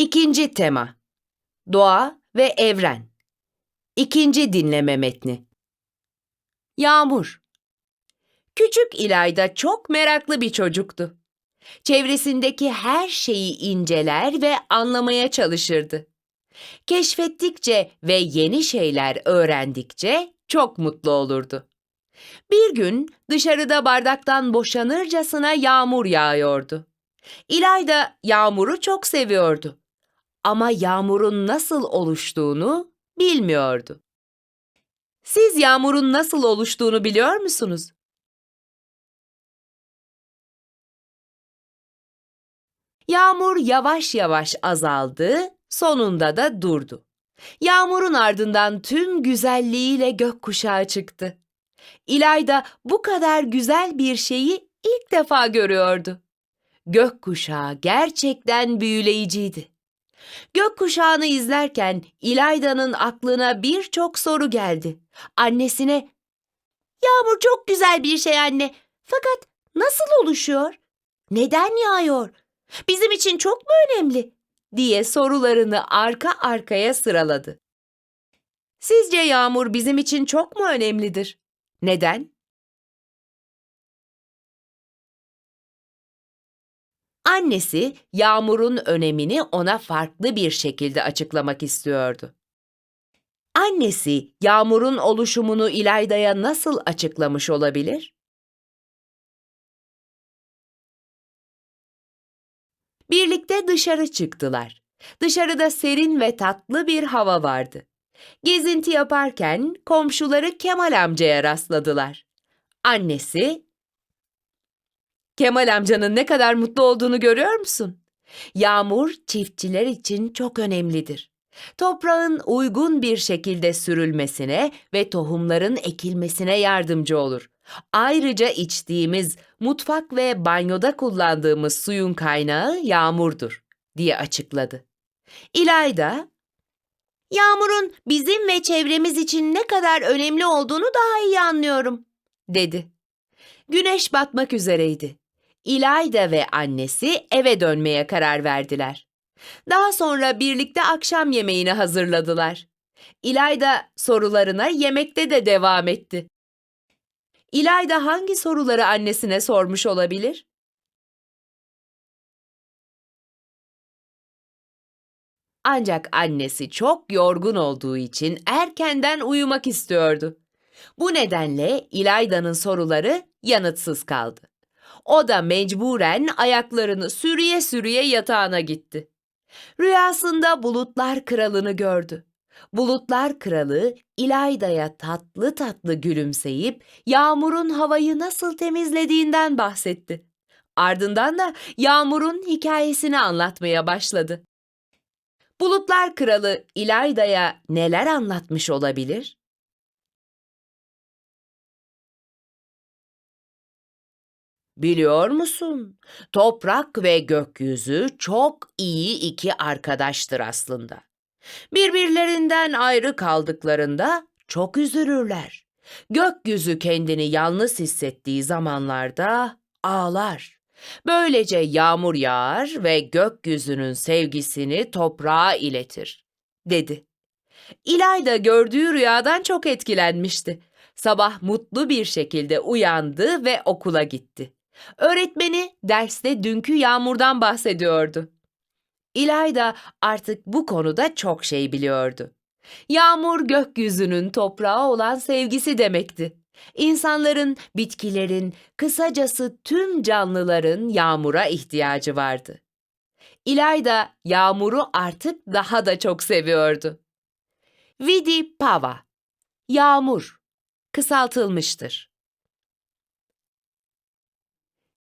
İkinci tema Doğa ve Evren İkinci dinleme metni Yağmur Küçük İlayda çok meraklı bir çocuktu. Çevresindeki her şeyi inceler ve anlamaya çalışırdı. Keşfettikçe ve yeni şeyler öğrendikçe çok mutlu olurdu. Bir gün dışarıda bardaktan boşanırcasına yağmur yağıyordu. İlayda yağmuru çok seviyordu. Ama yağmurun nasıl oluştuğunu bilmiyordu. Siz yağmurun nasıl oluştuğunu biliyor musunuz? Yağmur yavaş yavaş azaldı, sonunda da durdu. Yağmurun ardından tüm güzelliğiyle gökkuşağı çıktı. İlayda bu kadar güzel bir şeyi ilk defa görüyordu. Gökkuşağı gerçekten büyüleyiciydi. Gökkuşağını izlerken İlayda'nın aklına birçok soru geldi. Annesine, ''Yağmur çok güzel bir şey anne. Fakat nasıl oluşuyor? Neden yağıyor? Bizim için çok mu önemli?'' diye sorularını arka arkaya sıraladı. Sizce yağmur bizim için çok mu önemlidir? Neden? Annesi yağmurun önemini ona farklı bir şekilde açıklamak istiyordu. Annesi yağmurun oluşumunu İlayda'ya nasıl açıklamış olabilir? Birlikte dışarı çıktılar. Dışarıda serin ve tatlı bir hava vardı. Gezinti yaparken komşuları Kemal amcaya rastladılar. Annesi, Kemal amcanın ne kadar mutlu olduğunu görüyor musun? Yağmur çiftçiler için çok önemlidir. Toprağın uygun bir şekilde sürülmesine ve tohumların ekilmesine yardımcı olur. Ayrıca içtiğimiz, mutfak ve banyoda kullandığımız suyun kaynağı yağmurdur, diye açıkladı. İlayda, Yağmurun bizim ve çevremiz için ne kadar önemli olduğunu daha iyi anlıyorum, dedi. Güneş batmak üzereydi. İlayda ve annesi eve dönmeye karar verdiler. Daha sonra birlikte akşam yemeğini hazırladılar. İlayda sorularına yemekte de devam etti. İlayda hangi soruları annesine sormuş olabilir? Ancak annesi çok yorgun olduğu için erkenden uyumak istiyordu. Bu nedenle İlayda'nın soruları yanıtsız kaldı. O da mecburen ayaklarını sürüye sürüye yatağına gitti. Rüyasında bulutlar kralını gördü. Bulutlar kralı İlayda'ya tatlı tatlı gülümseyip yağmurun havayı nasıl temizlediğinden bahsetti. Ardından da yağmurun hikayesini anlatmaya başladı. Bulutlar kralı İlayda'ya neler anlatmış olabilir? Biliyor musun? Toprak ve gökyüzü çok iyi iki arkadaştır aslında. Birbirlerinden ayrı kaldıklarında çok üzülürler. Gökyüzü kendini yalnız hissettiği zamanlarda ağlar. Böylece yağmur yağar ve gökyüzünün sevgisini toprağa iletir, dedi. İlayda gördüğü rüyadan çok etkilenmişti. Sabah mutlu bir şekilde uyandı ve okula gitti. Öğretmeni derste dünkü yağmurdan bahsediyordu. İlayda artık bu konuda çok şey biliyordu. Yağmur gökyüzünün toprağa olan sevgisi demekti. İnsanların, bitkilerin, kısacası tüm canlıların yağmura ihtiyacı vardı. İlayda yağmuru artık daha da çok seviyordu. Vidi Pava Yağmur kısaltılmıştır.